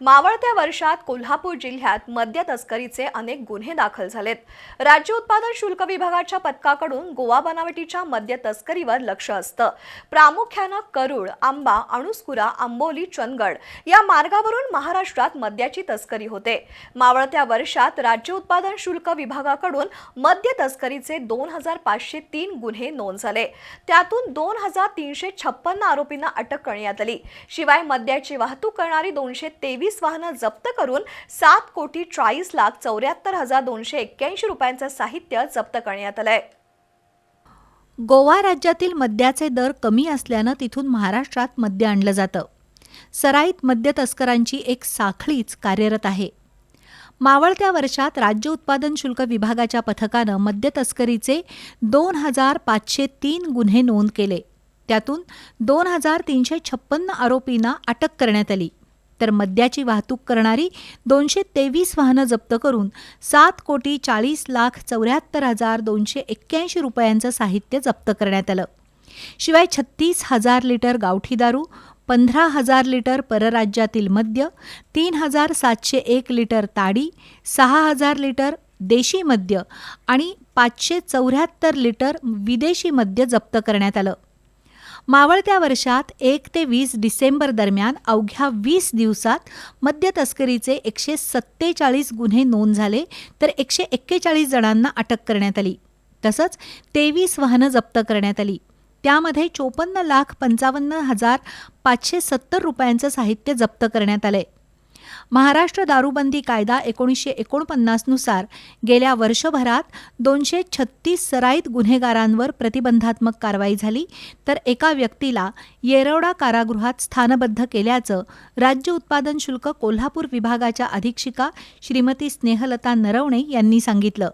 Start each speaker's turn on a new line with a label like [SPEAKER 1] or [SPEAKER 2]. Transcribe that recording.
[SPEAKER 1] मावळत्या वर्षात कोल्हापूर जिल्ह्यात मद्य तस्करीचे अनेक गुन्हे दाखल झालेत. राज्य उत्पादन शुल्क विभागाच्या पथकाकडून गोवा बनावटीच्या मद्य तस्करीवर लक्ष असतं. प्रामुख्यानं करूळ आंबा अणुस्कुरा आंबोली चंदगड या मार्गावरून महाराष्ट्रात मद्याची तस्करी होते. मावळत्या वर्षात राज्य उत्पादन शुल्क विभागाकडून मद्य तस्करीचे दोन हजार पाचशे तीन गुन्हे नोंद झाले. त्यातून दोन हजार तीनशे छप्पन्न आरोपींना अटक करण्यात आली. शिवाय मद्याची वाहतूक करणारी दोनशे तेवीस वाहनं जप्त करून सात कोटी चाळीस लाख चौऱ्याहत्तर हजार दोनशे एक्क्याऐंशी रुपयांचं साहित्य जप्त करण्यात आलंय.
[SPEAKER 2] गोवा राज्यातील मद्याचे दर कमी असल्यानं तिथून महाराष्ट्रात मद्य आणलं जातं. सराईत मद्य तस्करांची एक साखळीच कार्यरत आहे. मावळत्या वर्षात राज्य उत्पादन शुल्क विभागाच्या पथकानं मद्य तस्करीचे दोन हजार पाचशे तीन गुन्हे नोंद केले. त्यातून दोन हजार तीनशे छप्पन्न आरोपींना अटक करण्यात आली. तर मद्याची वाहतूक करणारी दोनशे तेवीस वाहनं जप्त करून सात कोटी चाळीस लाख चौऱ्याहत्तर हजार दोनशे एक्क्याऐंशी रुपयांचं साहित्य जप्त करण्यात आलं. शिवाय छत्तीस हजार लिटर गावठी दारू पंधरा हजार लिटर परराज्यातील मद्य तीन हजार सातशे एक लिटर ताडी सहा हजार लिटर देशी मद्य आणि पाचशे चौऱ्याहत्तर लिटर विदेशी मद्य जप्त करण्यात आलं. मावळत्या वर्षात एक ते वीस डिसेंबर दरम्यान अवघ्या वीस दिवसात मद्य तस्करीचे एकशे सत्तेचाळीस गुन्हे नोंद झाले तर एकशे एक्केचाळीस जणांना अटक करण्यात आली. तसंच तेवीस वाहनं जप्त करण्यात आली. त्यामध्ये चोपन्न लाख पंचावन्न हजार पाचशे सत्तर रुपयांचं साहित्य जप्त करण्यात आलंय. महाराष्ट्र दारूबंदी कायदा एकोणीसशे एकोणपन्नासनुसार गेल्या वर्षभरात दोनशे छत्तीस सराईत गुन्हेगारांवर प्रतिबंधात्मक कारवाई झाली तर एका व्यक्तीला येरवडा कारागृहात स्थानबद्ध केल्याचं राज्य उत्पादन शुल्क कोल्हापूर विभागाच्या अधीक्षिका श्रीमती स्नेहलता नरवणे यांनी सांगितलं.